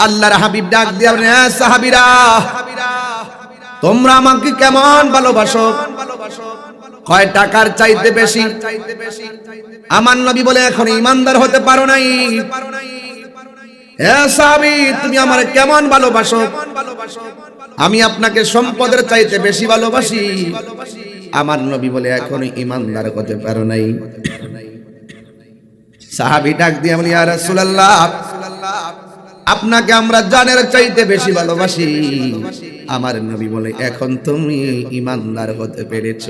আল্লাহর হাবিব ডাক দিয়া "হ্যাঁ সাহাবীরা, তোমরা আমাকে কেমন ভালোবাসো? কয় টাকার চাইতে বেশি? আমার নবী বলে, এখন ইমানদার হতে পারো নাই। হ্যাঁ তুমি আমার কেমন ভালোবাসো? আমি আপনাকে সম্পদের চাইতে বেশি ভালোবাসি। আমার নবী বলে, এখন ইমানদার হতে পারো নাই। সাহাবি ডাক দিয়ে বলি আর রাসূলুল্লাহ আপনাকে আমরা জানের চাইতে বেশি ভালোবাসি। আমার নবী বলে, এখন তুমি ইমানদার হতে পেরেছ।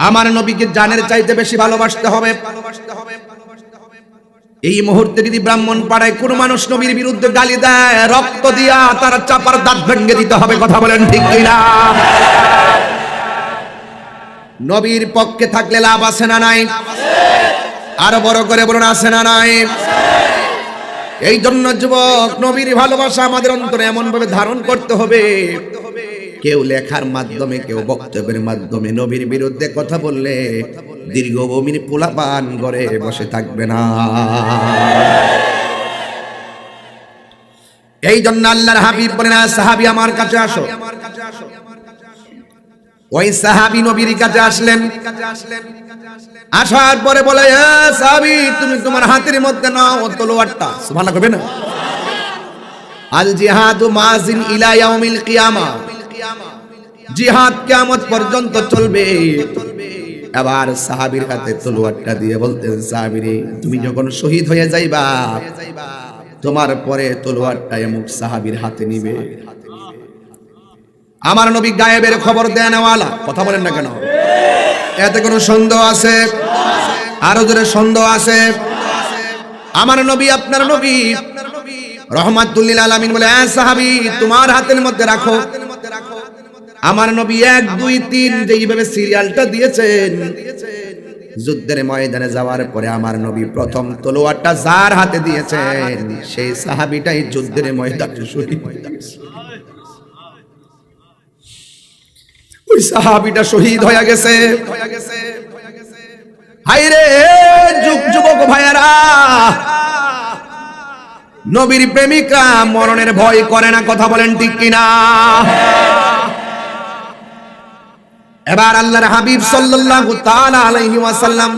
আমার নবীকে জানের চাইতে বেশি ভালোবাসতে হবে। এই মুহূর্তে যদি ব্রাহ্মণ পাড়ায় কোন মানুষ নবীর বিরুদ্ধে গালি দেয়, রক্ত দিয়া তার চাপার দাঁত ভেঙে দিতে হবে, কথা বলেন ঠিক কিনা? নবীর পক্ষে থাকলে লাভ আছে না নাই? আরও বড় করে বলুন, আছে না নাই? এই জন্য যুবক, নবীর ভালোবাসা আমাদের অন্তরে এমন ভাবে ধারণ করতে হবে। কেউ লেখার মাধ্যমে, কেউ বক্তব্যের মাধ্যমে নবীর বিরুদ্ধে কথা বললে দীর্ঘ বমির পোলাপান ঘরে বসে থাকবে না। এই জন্য আল্লাহর হাবিব বলেন "আ সাহাবী, আমার কাছে আসো। ওই সাহাবী নবীর কাছে আসলেন। আসার পরে বলে, "এ সাহাবী, তুমি তোমার হাতের মধ্যে নাও তলোয়ারটা। সুবহানাল্লাহ করবে না? আল জিহাদু মাজিন ইলা ইয়াউমিল কিয়ামা। জিহাদ কিয়ামত পর্যন্ত চলবে। এবার সাহাবীর হাতে তলোয়ারটা দিয়ে বলতেন সাহাবীরে তুমি যখন শহীদ হয়ে যাইবা, তোমার পরে তলোয়ারটা এমুক সাহাবীর হাতে নিবে। আমার নবী গায়েবের খবর দেন ওয়ালা কথা বলেন না কেন? এতে কোনো সন্দেহ আছে? আরও জোরে সন্দেহ আছে? আমার নবী, আপনার নবী, রহমাতুল্লিল আলামিন বলে হ্যাঁ সাহাবী, তোমার হাতের মধ্যে রাখো। আমার নবী এক, দুই, তিন যেইভাবে সিরিয়ালটা দিয়েছেন, যুদ্ধের ময়দানে যাওয়ার পরে আমার নবী প্রথম তলোয়ারটা যার হাতে দিয়েছেন, সেই সাহাবিটাই যুদ্ধের ময়দানে শহীদ ওই সাহাবিটা শহীদ হয়ে গেছে। হাইরে যুগ যুবক ভাইয়ারা, নবীর প্রেমিকরা মরণের ভয় করে না, কথা বলেন ঠিক কিনা? এবার আল্লাহর হাবিব সাল্লাল্লাহু তাআলা আলাইহি ওয়াসাল্লাম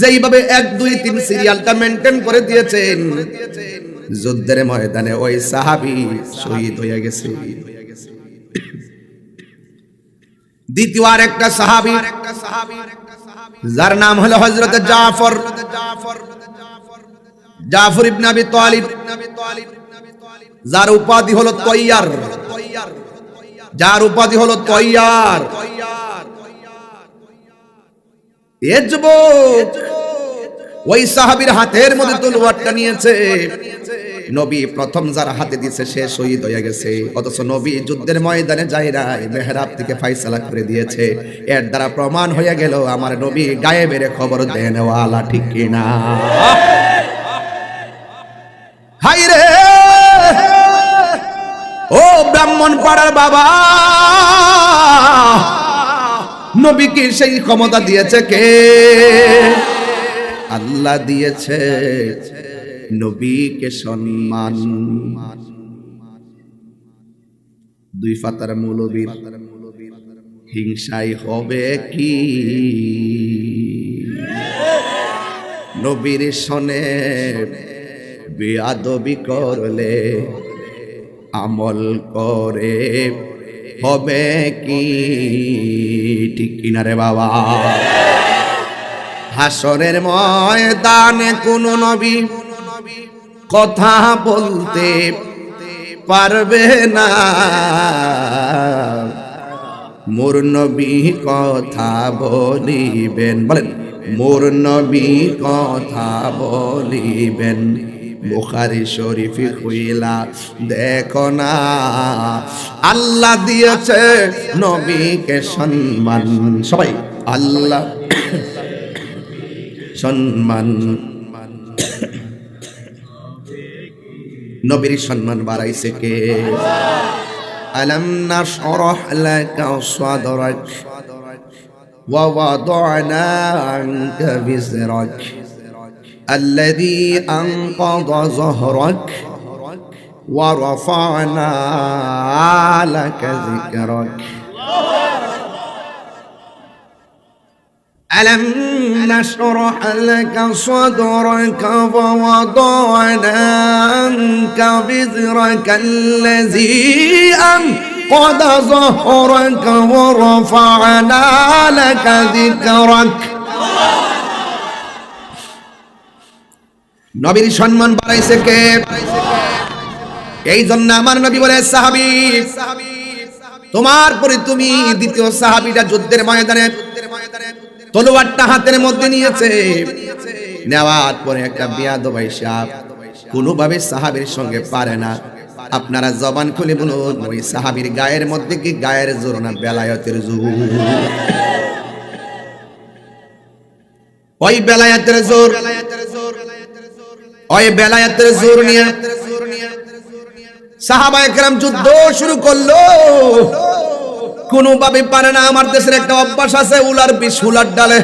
যেইভাবে এক, দুই, তিন সিরিয়ালটা মেনটেন করে দিয়েছেন, যুদ্ধের ময়দানে ওই সাহাবী শহীদ হয়ে গেছে। দ্বিতীয় আর একটা সাহাবী, যার নাম হলো হযরত জাফর। জাফর ইবনে আবি তালিব, যার উপাধি হলো তৈয়ার। যার উপাধি হলো তৈয়ার। এ ওই সাহাবীর হাতের মধ্যে তলোয়ারটা নিয়েছে। নবী প্রথম যার হাতে দিয়েছে, সে শহীদ হয়ে গেছে। অথচ নবী যুদ্ধের ময়দানে যাইরা মেহরাব থেকে ফাইসালা করে দিয়েছে। এর দ্বারা প্রমাণ হয়ে গেল, আমার নবী গায়ে বেড়ে খবর দেন ওয়ালা ঠিক কিনা? ও ব্রাহ্মণ পাড়ার বাবা! নবীকে সেই ক্ষমতা দিয়েছে কে? আল্লাহ দিয়েছে। নবীকে সম্মান। দুই ফাতার মৌলবীর হিংসাই হবে কি? নবীর সনে বেয়াদবি করলে আমল করে হবে কি? ঠিক কিনা রে বাবা? হাসরের ময়দানে কোন নবী কথা বলতে পারবে না। মোর নবী কথা বলিবেন, বলেন, মোর নবী কথা বলিবেন। বুখারি শরীফি হইলা দেখো না। আল্লাহ দিয়েছে নবীকে সম্মান। সবাই, আল্লাহ সম্মান নবীর সম্মান বাড়াইছে কে আলম নাশরাহ লাকা সাদরাক ওয়া ওয়াদানা আনকা বিজরাক الذي أنقض ظهرك ورفعنا لك ذكرك ألم نشرح لك صدرك ووضعنا عنك بذرك الذي أنقض ظهرك ورفعنا لك ذكرك নবীর সম্মান বাড়াইছে কে এই জন্য আমার নবী বলে সাহাবি তোমার পরে তুমি দ্বিতীয় সাহাবিটা যুদ্ধের ময়দানে তলোয়ারটা হাতের মধ্যে নিয়েছে। নেওয়ার পরে একটা বিয়াদ ভাই সাহ কোনোভাবে সাহাবির সঙ্গে পারে না। আপনারা জবান খুলে বলুন, ওই সাহাবির গায়ের মধ্যে কি গায়ের জোর না বেলায়তের জোর? ওই বেলায়াতের জোর, ওই বেলায়াতের জোর নিয়ে সাহাবা একরাম যুদ্ধ শুরু করল। কোনোভাবে পারে না। আমার দেশের একটা অভ্যাস আছে, উলার বিষ, উলার ডালে।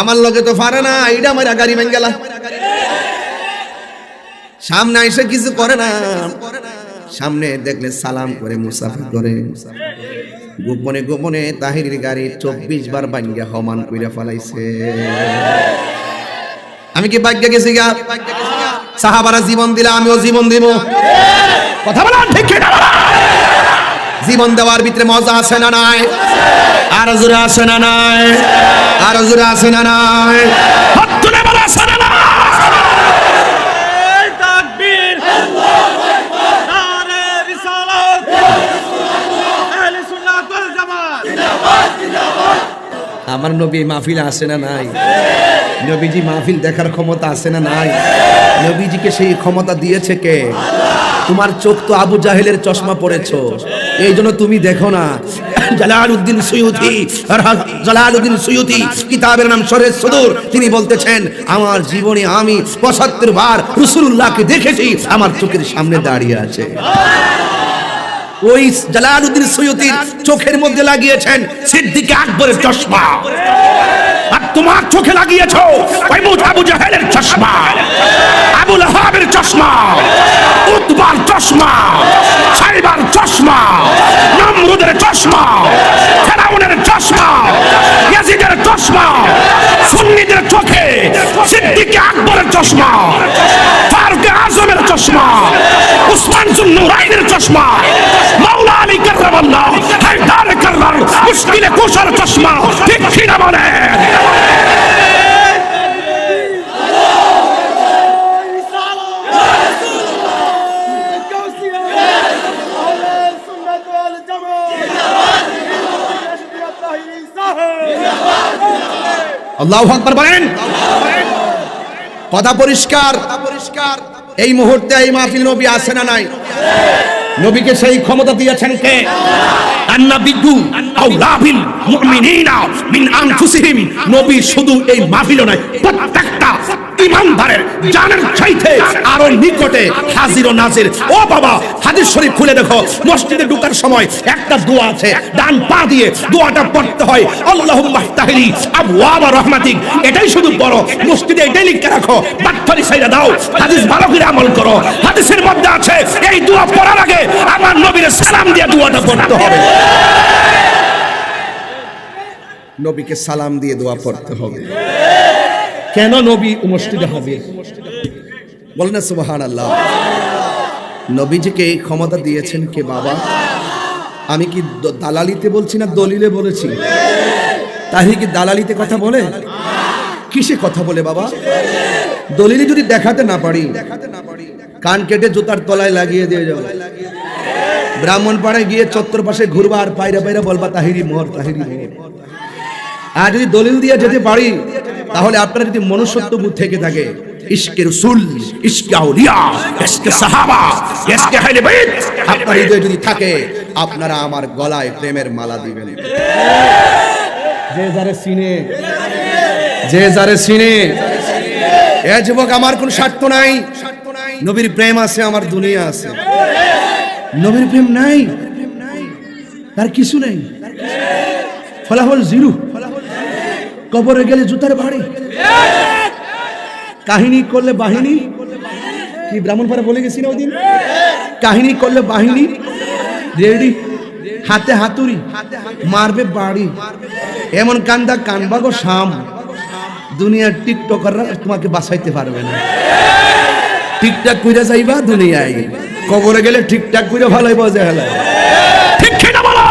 আমার লগে তো পারে না এইটা আমার গাড়ি ভেঙে গেলা সামনে এসে কিছু করে না। সামনে দেখলে সালাম করে মুসাফির করে। গোপনে গোপনে তাহিরির গাড়ি চব্বিশ বার বাঙ্গা হমান কইরা ফেলাইছে। আমি কি ভাগ্যে গেছি গা? সাহাবারা জীবন দিলে আমিও জীবন দিব। কথা বলা ঠিক? জীবন দেওয়ার ভিতরে মজা আছে না নাই? আর জোরে আছে না নাই? আর জোরে আছে না নাই? আমার নবী মাহফিলে আসে না নাই? নবীজি মাহফিল দেখার ক্ষমতা আছে না নাই? নবীজিকে সেই ক্ষমতা দিয়েছে কে? তোমার চোখ তো আবু জাহেলের চশমা পড়েছো। এই জন্য তুমি দেখো না। জালালউদ্দিন সুয়ুতি জালালউদ্দিন সুয়ুতি, কিতাবের নাম সুদূর। তিনি বলতেছেন, আমার জীবনে আমি পঁচাত্তর বার রসুল্লাহকে দেখেছি, আমার চোখের সামনে দাঁড়িয়ে আছে। ওই জালালউদ্দিন সৈয়দির চোখের মধ্যে লাগিয়েছেন সিদ্দিকে আকবরের চশমা। আর তোমার চোখে লাগিয়েছো আবু জাহেলের চশমা। আবুল হাবের চশমা, উতবার চশমা, সাইবার চশমা নমরুদের চশমা, ফেরাউনের চশমা, ইয়াজিদের চশমা, সুন্নিদের চোখে সিদ্দিকে আকবরের চশমা, ফারুক আজমের চশমা, উসমান জুন্নুরাইনের চশমা, মাওলা আলী কার্রামাল্লাহ, হায়দার কার্রার মুশকিলে কুশার চশমা, ঠিক কিনা বলে আল্লাহু আকবর বলেন। কথা পরিষ্কার। পরিষ্কার এই মুহূর্তে এই মাহফিল নবী আসে না নাই? নবীকে সেই ক্ষমতা দিয়েছেন কে? নবী শুধু এই মাহফিল নয় প্রত্যেকটা ইমানদারের জানের চাইতে আরও নিকটে হাজির ও নাজির। ও বাবা, হাদিস শরীফ খুলে দেখো। মসজিদে ঢোকার সময় একটা দোয়া আছে, ডান পা দিয়ে দোয়াটা পড়তে হয়। আল্লাহুম্মা তাহলি আবওয়াবা রহমাতিক। এটাই শুধু পড়ো। মসজিদে এটাই লিখে রাখো। বাটফারি সাইরা দাও। হাদিস ভালো করে আমল করো। হাদিসের মধ্যে আছে, এই দোয়া পড়ার আগে আমার নবীর সালাম দিয়ে দোয়াটা পড়তে হবে। নবীকে সালাম দিয়ে দোয়া পড়তে হবে। কেন নবী মসজিদে হাজির? বলেন না সুবাহান আল্লাহ নবীজিকে ক্ষমতা দিয়েছেন কে বাবা? আমি কি দালালিতে বলছি না দলিলে বলেছি? তাহি কি দালালিতে কথা বলে? কিসে কথা বলে বাবা? দলিলে যদি দেখাতে না পারি, কান কেটে জুতার তলায় লাগিয়ে দিয়ে যাব। ব্রাহ্মণ পাড়ায় গিয়ে চত্বর পাশে ঘুরবা আর পায়রা পায়রা বলবা, তাহিরি মোহর তাহিরি আর যদি দলিল দিয়ে যেতে পারি তাহলে আপনার যদি মনুষ্যত্ব বোধ থেকে থাকে, ইশকে রসুল, ইশকে আউলিয়া, ইশকে সাহাবা, ইশকে আহলে বাইত, আপনার হৃদয়ে যদি থাকে, আপনারা আমার গলায় প্রেমের মালা দিবেন। যে যারে সিনে যে যারে সিনে এ যুবক, আমার কোন স্বার্থ নাই। নবীর প্রেম আছে, আমার দুনিয়া আছে। নবীর প্রেম নাই, তার কিছু নাই। ফলাফল জিরো। কবরে গেলে জুতার বাড়ি কাহিনী করলে বাহিনী। কি ব্রাহ্মণপাড়া বলে গেছি না ওদিন? কাহিনী করলে বাহিনী। রেডি। হাতে হাতুড়ি। মারবে বাড়ি। এমন কান্দা কানবাগো শাম। দুনিয়ার টিকটকাররা তোমাকে বাঁচাইতে পারবে না। ঠিকঠাক কইরা যাইবা দুনিয়ায়। কবরে গেলে ঠিকঠাক কইরা ভালোই বাজে হেলা। ঠিক কিনা বলো?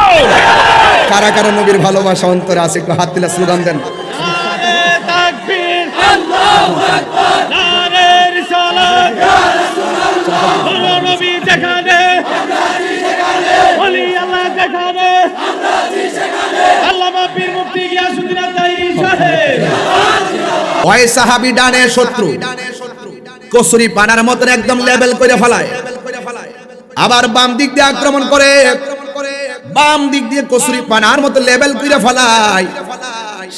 কারা কারা নবীর ভালোবাসা অন্তরে আছে একটু হাত দিলা স্লোগান দেন। ওই সাহাবি ডানে শত্রু, কসুরি পানার মতন একদম লেভেল করে ফেলায়। আবার বাম দিক দিয়ে আক্রমণ করে, বাম দিক দিয়ে কসুরি পানার মতো লেভেল করে ফেলায়।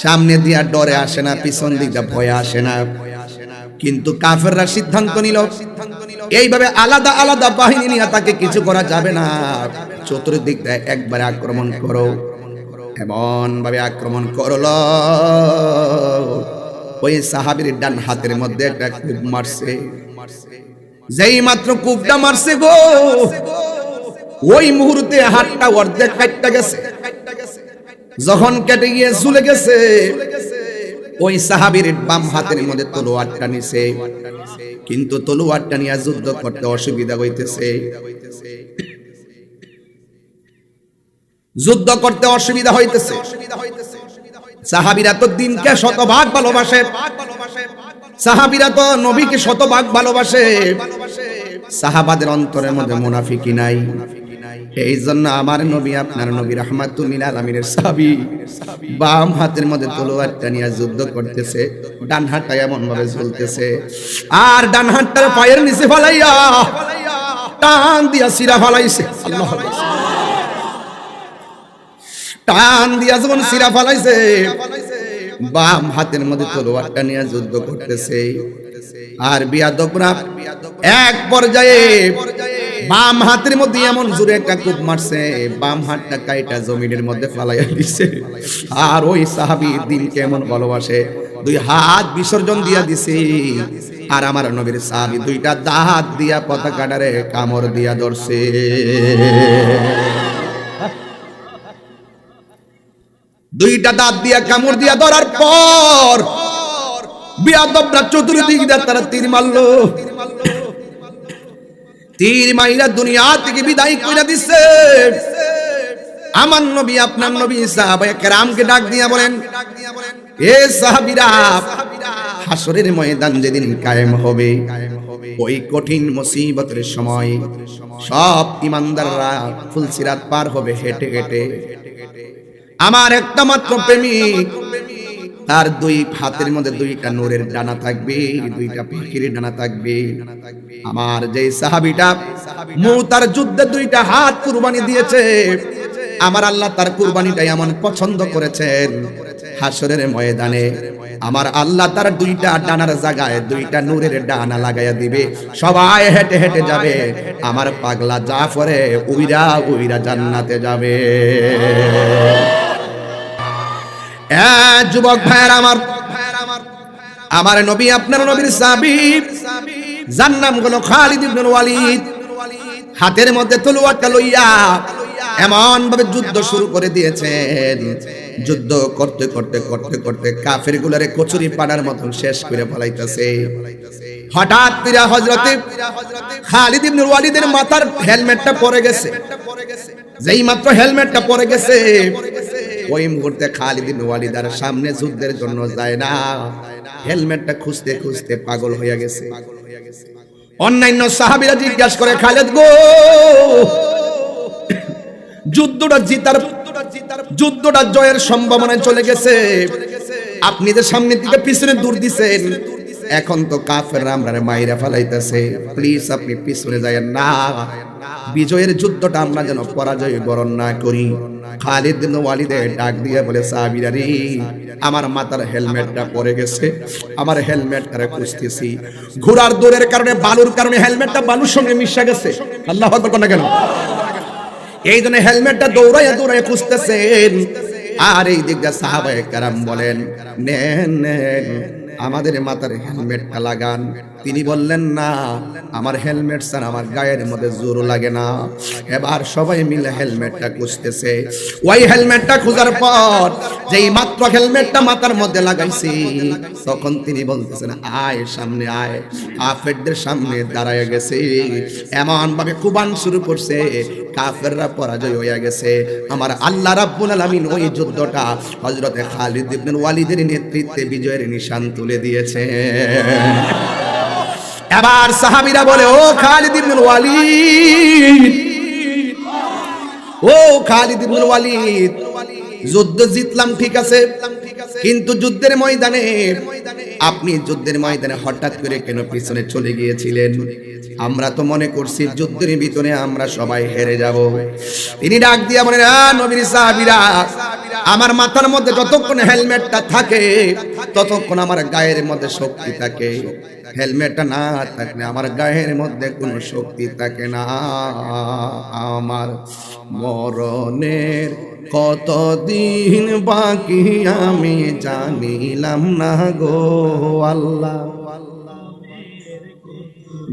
সামনে দিয়ে ডরে আসে না, পিছন দিক দিয়ে ভয়ে আসে না। কিন্তু কাফেররা সিদ্ধান্ত নিল, এইভাবে আলাদা আলাদা বাহিনী নিয়ে তাকে কিছু করা যাবে না। চতুর্দিক দিয়ে একবারে আক্রমণ করো এমন ভাবে আক্রমণ করল। ওই সাহাবীর ডান হাতের মধ্যে একটা কূপ মারছে। যেই মাত্র কূপটা মারছে গো, ওই মুহূর্তে হাতটা অর্ধেক কাটটা গেছে। যখন কেটে গিয়ে ঝুলে গেছে, ওই সাহাবীর বাম হাতের মধ্যে তলোয়ারটা নিছে। কিন্তু তলোয়ারটা নিয়ে যুদ্ধ করতে অসুবিধা হইতেছে। যুদ্ধ করতে অসুবিধা হইতেছে। সাহাবিরা তো দিনকে শতভাগ ভালোবাসে। সাহাবিরা তো নবীকে শতভাগ ভালোবাসে। সাহাবাদের অন্তরের মধ্যে মুনাফিকি নাই। এই জন্য আমার নবী, আপনার নবী রহমাতুল্লিল আলমিনের সাহাবি বাম হাতের মধ্যে তলোয়ারটা নিয়ে যুদ্ধ করতেছে, ডান হাতটা এমন ভাবে ঝুলতেছে, আর ডান হাতটার পায়ের নিচে ফালাইয়া টান দিয়া সিরা টান দিয়া সিরা ফালাইছে, বাম হাতের মধ্যে তলোয়ারটা যুদ্ধ করতেছে, আর বিয়াদবরা এক পর্যায়ে বাম হাতের মধ্যে এমন জোরে একটা কূপ মারছে, বাম হাতটা কাইটা জমিনের মধ্যে ফালাইয়া দিছে। আর ওই সাহাবি দিন কেমন ভালোবাসে, দুই হাত বিসর্জন দিয়া দিছে। আর আমার নবীর সাহাবি দুইটা দাঁত দিয়া পতাকাটারে কামড় দিয়া ধরছে। দুইটা দাঁত দিয়া কামড় দিয়া ধরার পর বিয়াদবরা চতুর্দিক দিয়ে তারা তীর মারলো। তীর মাইরা দুনিয়া থেকে বিদায় কইরা দিছে। আমার নবী, আপনার নবী সাহাবায়ে কেরামকে ডাক দিয়া বলেন, এ সাহাবীরা হাসরের ময়দান যেদিন কায়েম হবে, ওই কঠিন মুসিবতের সময় সব ইমানদাররা ফুলসিরাত পার হবে হেঁটে হেঁটে। আমার একটা মাত্র প্রেমিক তার দুই হাতের মধ্যে দুইটা নূরের ডানা থাকবে, দুইটা পাখির ডানা থাকবে। আমার যে সাহাবিটা তার যুদ্ধে দুইটা হাত কুরবানি দিয়েছে, আমার আল্লাহ তার কুরবানিটাই এমন পছন্দ করেছেন। হাসরের ময়দানে আমার আল্লাহ তার দুইটা ডানার জায়গায় দুইটা নূরের ডানা লাগাইয়া দিবে। সবাই হেঁটে হেঁটে যাবে, আমার পাগলা জাফরে উইরা উইরা জান্নাতে যাবে। যুবক ভাইয়ের আমার। আমার নবী, আপনার নবীর সাবি। যার নাম হলো খালিদ ওয়ালিদ। হাতের মধ্যে তলোয়ারটা লইয়া এমন ভাবে যুদ্ধ শুরু করে দিয়েছেন। যুদ্ধ করতে করতে করতে করতে কাফের গুলারে কচুরি পাড়ার মতন শেষ করে ফলাইতেছে। হঠাৎ পিরা হজরতে খালিদ ইবনুল ওয়ালিদের মাথার হেলমেটটা পড়ে গেছে। যেই মাত্র হেলমেটটা পড়ে গেছে ওই মুহূর্তে খালিদ ইবনে ওয়ালিদার সামনে যুদ্ধের জন্য যায় না। হেলমেটটা খুঁজতে খুঁজতে পাগল হয়ে গেছে। অন্যান্য সাহাবিরা জিজ্ঞাসা করে, খালেদ গো, যুদ্ধটা জিতার, যুদ্ধটা জয়ের সম্ভাবনায় চলে গেছে। আপনি যে সামনের দিকে পিছনে দূর দিছেন এখন তো কাফের আমরা মাইরা ফালাইতেছে। প্লিজ আপনি পিছনে যায় না। বিজয়ের যুদ্ধটা আমরা যেন পরাজয় বরণ না করি। খালিদ ওয়ালিদে ডাক দিয়ে বলে সাহাবীরারি আমার মাথার হেলমেটটা পড়ে গেছে। আমার হেলমেটটা খুঁজতেছি। ঘোড়ার দৌড়ের কারণে, বালুর কারণে হেলমেটটা বালুর সঙ্গে মিশা গেছে। আল্লাহ আকবার কোন কেন? এই জন্য হেলমেটটা দৌড়াইয়া দৌড়াইয়া খুঁজতেছেন। আর এই দিকটা সাহাবায়ে কারাম বলেন, নেন নেন আমাদের মাথার হেলমেটটা লাগান তিনি বললেন, না, আমার হেলমেট স্যার আমার গায়ের মধ্যে জোর লাগে না। এবার সবাই মিলে হেলমেটটা খুঁজতেছে। ওই হেলমেটটা খোঁজার পর যেই মাত্র হেলমেটটা মাথার মধ্যে লাগাইছি, তখন তিনি বলতেছেন, আয়, সামনে আয়। কাফেরদের সামনে দাঁড়ায় গেছে। এমন ভাবে কুবান শুরু করছে। কাফেররা পরাজয় হয়ে গেছে। আমার আল্লাহ রাব্বুল আলামিন ওই যুদ্ধটা হযরতে খালিদ ইবনে ওয়ালিদের নেতৃত্বে বিজয়ের নিশান তুলে দিয়েছে। এবার সাহাবিরা বলে, ও খালিদ ইবনুল ওয়ালিদ, ও খালিদ ইবনুল ওয়ালিদ, যুদ্ধ জিতলাম, ঠিক আছে? কিন্তু যুদ্ধের ময়দানে আপনি যুদ্ধের ময়দানে হঠাৎ করে কেন পিছনে চলে গিয়েছিলেন? আমরা তো মনে করছি যুদ্ধের ভিতরে আমরা সবাই হেরে যাব। তিনি ডাক দিয়া বলেন "আ, নবীর সাহাবীরা আমার মাথার মধ্যে যতক্ষণ হেলমেটটা থাকে ততক্ষণ আমার গায়ের মধ্যে শক্তি থাকে। হেলমেটটা না থাকলে আমার গায়ের মধ্যে কোনো শক্তি থাকে না। আমার মরণের কতদিন বাকি আমি জানিলাম না গো আল্লাহ।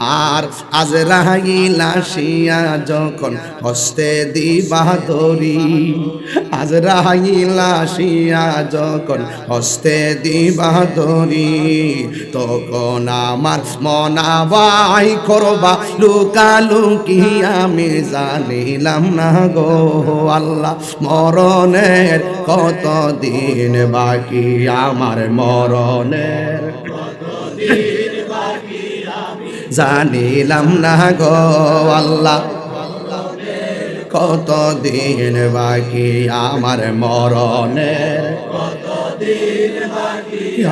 আর আজ রাহিল আসিয়া যখন হস্তে দিবা দরি আজ রাহিল আসিয়া যখন হস্তে দিবা দরি তখন আমার মনাবাই করবা লুকালুকি আমি জানিলাম না গো আল্লাহ, মরণের কত দিন বাকি? আমার মরণের জানিলাম না গো আল্লাহ। কত দিন বাকি আমার মরণের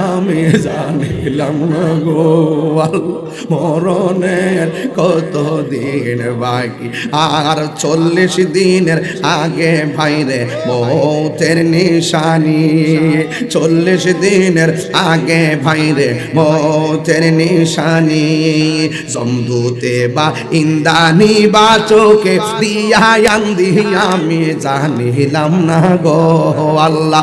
আমি জানিলাম না গো মরণের কত দিন বাকি? আর চল্লিশ দিনের আগে ভাইরে মৌতের নিশানি। চল্লিশ দিনের আগে ভাইরে মৌতের নিশানি। জমদুতে বা ইন্দানি বা চোখে দিয়া আমি জানিলাম না গো আল্লাহ।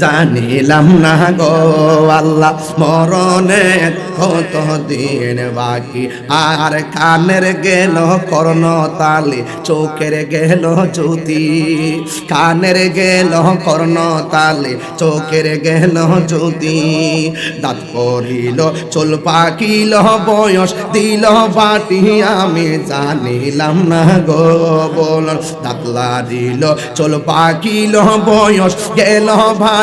জানিলাম না গো আল্লাহ মরণের কত দিন বাকি। আর কানের গেল কর্ণ তালে চোখের গেল জ্যোতি। কানের গেল কর্ণ তালে চোখের গেল জ্যোতি। দাঁত পড়িল চুল পাকিল, বয়স দিল বাটি। আমি জানিলাম না গো বল দাঁত লাড়িল, চুল পাকিল, বয়স গেল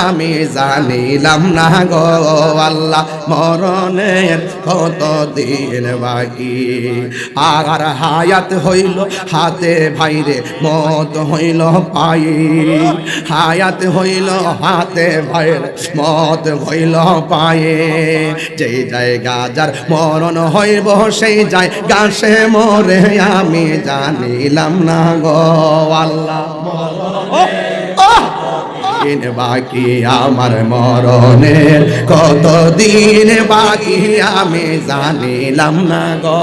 আমি জানিলাম না গো আল্লাহ, মরণের কত দিন বাকি। আর হায়াত হইল, হাতে ভাইরে মত হইল পায়ে হায়াত হইল, হাতে ভাইরে মত হইল পায়ে যেই জায়গা যার মরণ হইব, সেই যায় গাছে মরে। আমি জানিলাম না গো আল্লাহ দিন বাকি আমার মরণের। কত দিন বাকি আমি জানিলাম না গো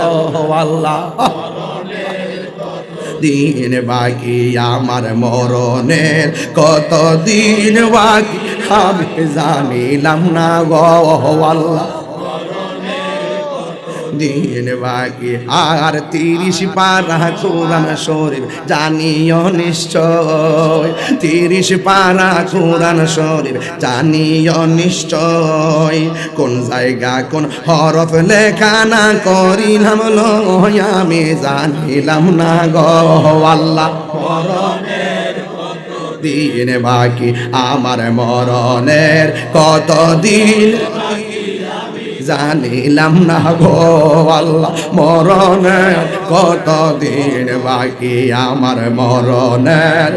দিন বাকি আমার মরণের। কত দিন বাকি আমি জানিলাম না গো দিন বাকি আর তিরিশ পারা কোরআন শরীফ জানিও নিশ্চয়। তিরিশ পারা কোরআন শরীফ জানিও নিশ্চয়। কোন জায়গা কোন হরফ লেখা না করিলাম লয় আমি জানিলাম না গো আল্লাহ। দিন বাকি আমার মরণের কত দিন জানিলাম না গো আল্লাহ মরণের কত দিন বাকি? আমার মরণের!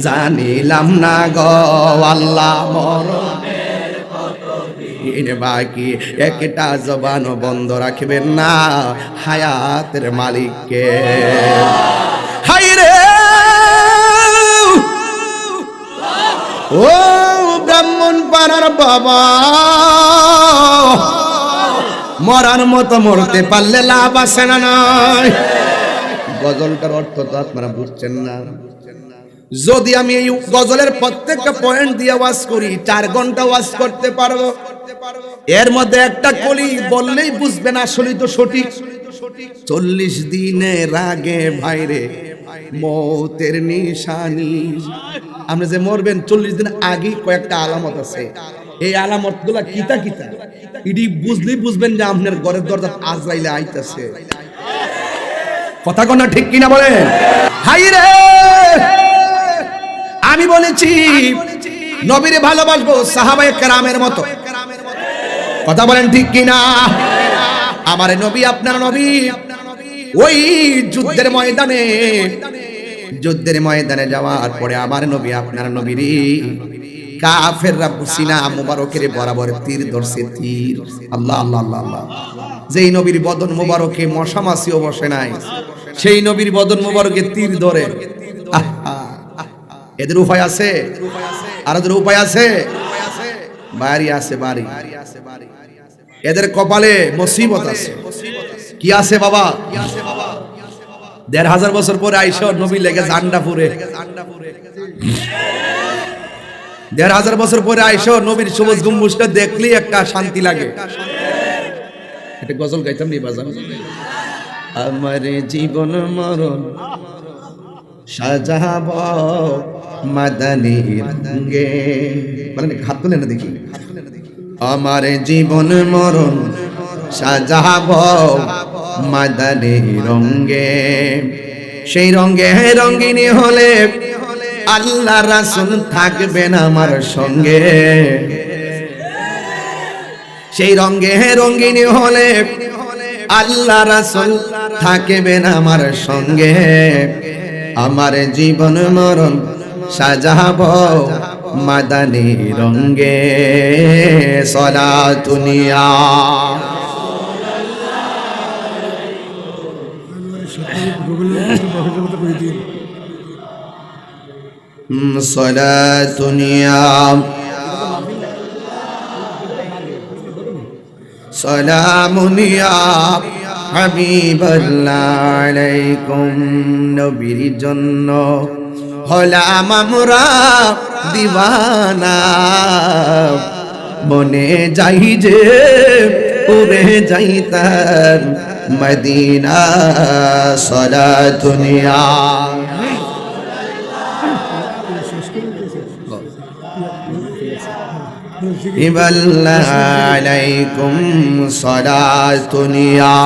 জানিলাম না গো আল্লাহ মরণের বাকি? একটা জবান বন্ধ রাখবেন না হায়াতের মালিককে। হাই রে ও! পাড়ার বাবা। মরার মতো মরতে পারলে লাভ আছে না নয় গজলটার অর্থ তো আপনারা বুঝছেন না। যদি আমি এই গজলের প্রত্যেকটা পয়েন্ট দিয়ে ওয়াজ করি চার ঘণ্টা ওয়াজ করতে পারব। এর মধ্যে একটা কলি বললেই বুঝবেন আসলেই তো সঠিক। চল্লিশ দিনের আগে ভাইরে মৌতের নিশানি। আপনি যে মরবেন, চল্লিশ দিন আগে কয়েকটা আলামত আছে। এই আলামতগুলা কিতা কিতা? ইডি বুঝলেই বুঝবেন যে আপনার ঘরের দরজা আজরাইলে আইতাছে। কথা কোনা ঠিক কিনা বলেন? হাই রে! আমি বলেছি, নবীরে ভালোবাসবো সাহাবায়ে কেরামের মতো। কথা বলেন ঠিক কিনা? আমার নবী, আপনার নবী। ওই যুদ্ধের ময়দানে যুদ্ধের ময়দানে যাওয়ার পরে আমার নবী, আপনার নবীরই কাফেররা সিনা মুবারকের বরাবর তীর ধরছে, তীর। আল্লাহ আল্লাহ আল্লাহ আল্লাহ। যেই নবীর বদন মুবারকে মশা মাছিও বসে নাই, সেই নবীর বদন মুবারকে তীর ধরে। এদের উপায় আছে? আর এদের উপায় আছে? বাড়ি আছে, বাড়ি। এদের কপালে মুসিবত আছে। কি আছে বাবা? দেড় হাজার বছর পরে আইসো নবী লেগে জান্ডা পুরে দেড় হাজার বছর পরে আইসো নবীর সবুজ গম্বুজটা দেখলেই একটা শান্তি লাগে। এটা গজল গাইতাম নি বাজার আমার জীবন মরণ সাজাব মাদানি বলেন হাত তুলে না দেখি? আমার জীবন মরণ সাজাব মাদানি রঙ্গে সেই রঙ্গে রঙ্গিনী হলে আল্লাহ রাসুল থাকবেন আমার সঙ্গে। সেই রঙ্গে রঙ্গিনী হলে আল্লাহ রাসুল থাকবেন আমার সঙ্গে। আমার জীবন মরণ সাজাব মদনি রঙ্গে সলা দুনিয়া সলা তুনিয়া সলামুনিয়া হাবিবাল্লাহ নবীর জন্য হলাম আমরা দিওয়ানা মনে যাই যে উড়ে যাইতাম মদিনা সলা দুনিয়া। আলাইকুম সালাতুনিয়া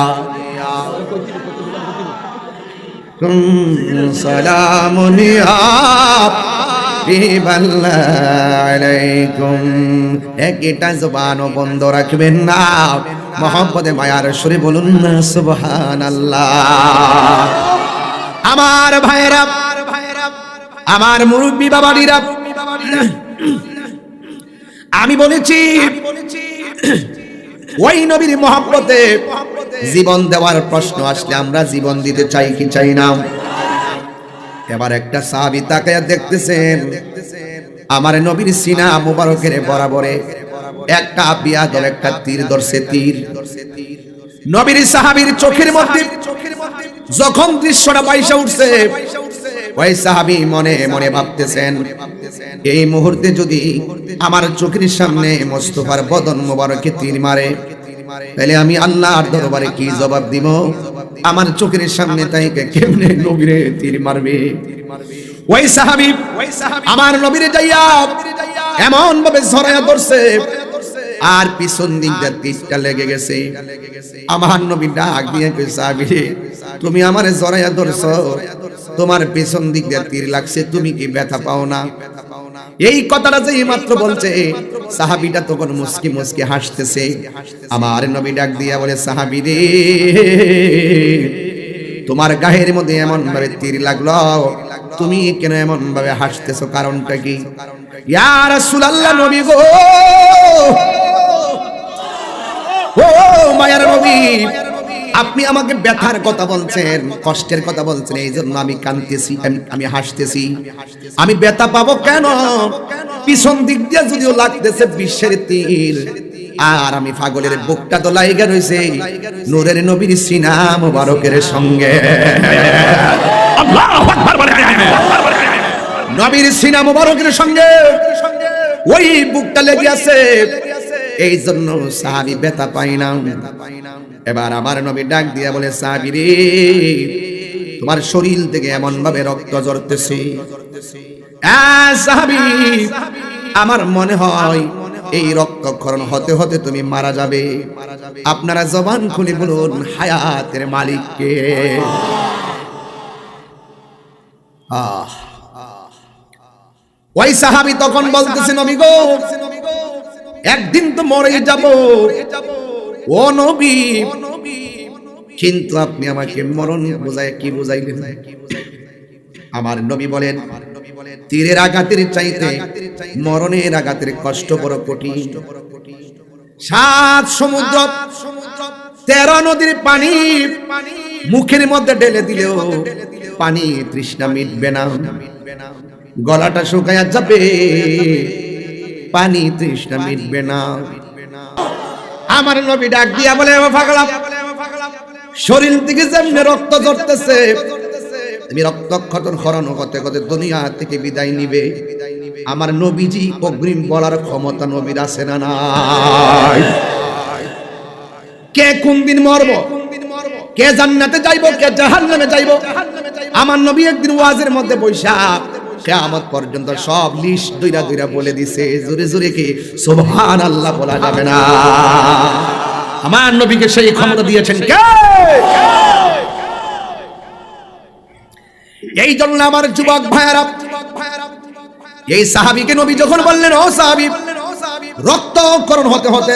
কুম সালামুনিয়া জবান রাখবেন না। বলুন না আমার আমার মুরব্বী বাবাডিরা আমি বলেছি, ওই নবীর মহাব্বতে জীবন দেওয়ার প্রশ্ন আসলে আমরা জীবন দিতে চাই কি চাই না? এবার একটা সাহাবি তাকে দেখতেছেন, আমার নবীর সিনা মুবারকের বরাবরে একটা বিয়াদর একটা তীর ধরছে তীর। নবীর সাহাবীর চোখের মধ্যে যখন দৃশ্যটা বাইসা উঠছে, ওই সাহাবি মনে মনে ভাবতেছেন, এই মুহূর্তে যদি আমার চোখের সামনে মোস্তফার বদন মোবারকে তীর মারে, তাহলে আমি আল্লাহর দরবারে কি জবাব দিব? আমার চোখের সামনে তাইকে কেমনে নবীরে তীর মারবে? ওই সাহাবী, আমার নবীরে যাইয়া এমন ভাবে ছড়াইয়া ধরছে, আর পিছন দিকটা তীরটা লেগে গেছে। আমার নবী ডাক দিয়ে কই সাহাবী তুমি আমারে জড়াইয়া ধরছো, তোমার পেছন দিক দিয়ে তীর লাগছে, তুমি কি ব্যথা পাও না? এই কথাটা যে মাত্র বলছে সাহাবিটা তখন মুসকি মুসকি হাসতেছে। আমার নবী ডাক দিয়া বলে, সাহাবি রে, তোমার গায়ের মধ্যে এমন ভাবে তীর লাগল, তুমি কেন এমন ভাবে হাসতেছো, কারণটা কি? নবী গো, ও মায়ার নবী, আপনি আমাকে ব্যথার কথা বলছেন, কষ্টের কথা বলছেন এই জন্য আমি কাঁদতেছি আমি- আমি হাসতেছি। আমি ব্যথা পাবো কেন? পিছন দিক দিয়ে যদিও লাগতেছে বিশ্বের তীর আর আমি পাগলের বুকটা তো লাইগা রইছে নূরের নবীর সিনা মুবারকের সঙ্গে। নবীর সিনা মুবারকের সঙ্গে। ওই বুকটা লেগে আছে। এই জন্য সাহাবি ব্যথা পাই না। এবার আমার নবী ডাক দিয়া বলে সাহাবি রে তোমার শরীর থেকে এমন ভাবে রক্ত ঝরতেছে। আমার মনে হয় এই রক্তক্ষরণ হতে হতে তুমি মারা যাবে। আপনারা জবান খুলে বলুন, হায়াতের মালিককে। আহ। ওই সাহাবি তখন বলতেছে, নবী একদিন তো মরে যাব। ও নবী কিন্তু আপনি আমাকে মরণ বোঝায় কি বুঝাইলেন? আমার নবী বলেন, তীরের আঘাতের চাইতে মরণের আঘাতের কষ্ট বড় কঠিন। সাত সমুদ্র, তেরো নদীর পানি মুখের মধ্যে ঢেলে দিলেও পানি তৃষ্ণা মিটবে না। গলাটা শুকায়া যাবে, পানি তৃষ্ণা মিটবে না। আমার নবী ডাক দিয়া বলে, "ও পাগলা শরীর থেকে যেমনি রক্ত ঝরতেছে তুমি রক্তক্ষতন খরণ হতে হতে দুনিয়া থেকে বিদায় নিবে। আমার নবীজি অগ্রিম বলার ক্ষমতা নবীর আছে না নাই? কে কোন দিন মরব? কে জান্নাতে যাইব, কে জাহান্নামে যাইব? আমার নবী একদিন ওয়াজের মধ্যে বৈশা কেয়ামত পর্যন্ত সব লিস্ট দুইরা দুইরা বলে দিছে, জোরে জোরে কি সুবহান আল্লাহ বলা যাবে না? আমার নবীকে সেই ক্ষমতা দিয়েছেন কে? এই জন্য আমার যুবক ভাইয়ারা, এই সাহাবিকে নবী যখন বললেন, ও সাহাবি, রক্তকরণ হতে হতে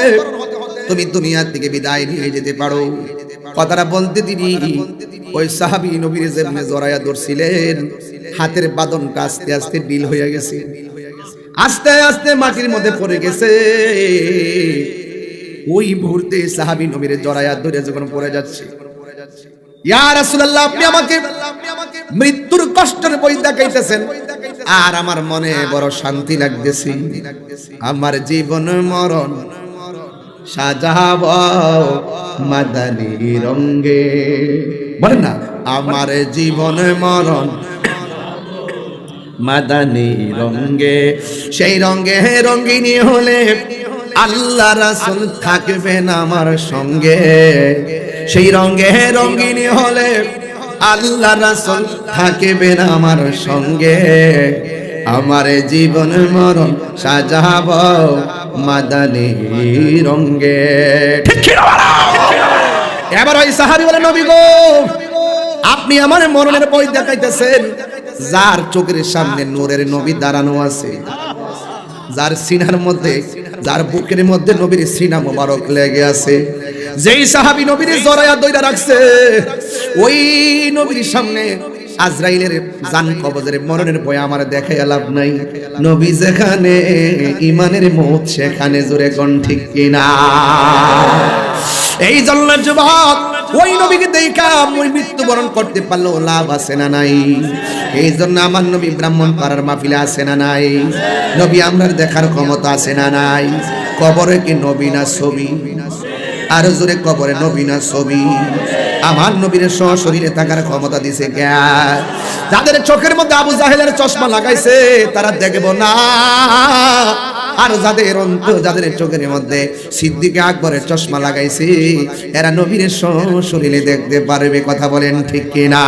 তুমি দুনিয়া থেকে বিদায় নিয়ে যেতে পারো। কথাটা বলতে দিনি ওই সাহাবি নবীর যেমনে জড়াইয়া ধরছিলেন। হাতের বাদনটা আস্তে আস্তে ডিল হয়ে গেছে। আস্তে আস্তে মাটির মধ্যে পড়ে গেছে। ওই মুহূর্তে সাহাবি নবীর জড়াইয়া ধরে যখন পড়ে যাচ্ছে মৃত্যুর কষ্টের বই দেখাইতেছেন। আর আমার মনে বড় শান্তি লাগতেছে। আমার জীবন মরণ সাজাব মাদানি রঙ্গে বলেন না, আমার জীবন মরণ মাদানি রঙ্গে সেই রঙ্গে রঙ্গিনী হলে আল্লাহ রাসুল থাকবেন আমার সঙ্গে। সেই রঙ্গে রঙ্গিনী হলে আল্লাহ রাসুল থাকবেন আমার সঙ্গে। আমার জীবন মরণ সাজাব মাদানি রঙ্গে এবার ওই সাহাবি বলে, নবী গো, আপনি আমার মরণের বই দেখাইতেছেন। যার চোখের সামনে নূরের নবী দাঁড়ানো আছে, যার সিনার মধ্যে, যার বুকের মধ্যে নবীর সিনা মোবারক লেগে আছে যেই সাহাবী নবীর জরায়া দইরা রাখছে ওই নবীর সামনে আজরাইলের জান কবজের মরণের ভয় আমার দেখে লাভ নাই। নবী যেখানে ইমানের মত সেখানে জোরে কোন ঠিক কিনা। এই জন্য যুবক ওই নবীকে দেখা ওই মৃত্যুবরণ করতে পারল লাভ আছে না নাই। এই জন্য আমার নবী ব্রাহ্মণ পাড়ার মাহফিলে আছে না নাই। নবী আমরার দেখার ক্ষমতা আছে না নাই। কবরে কি নবী না ছবি? আর জোরে কবরে নবী না ছবি। আমার নবীর শরীরে থাকার ক্ষমতা দিছে কে? যাদের চোখের মধ্যে আবু জাহেলের চশমা লাগাইছে, তারা দেখব না। আর যাদের অন্তর যাদের চোখের মধ্যে সিদ্দিকে আকবরের চশমা লাগাইছে, এরা নবীর শরীরে দেখতে পারবে কথা বলেন ঠিক কিনা?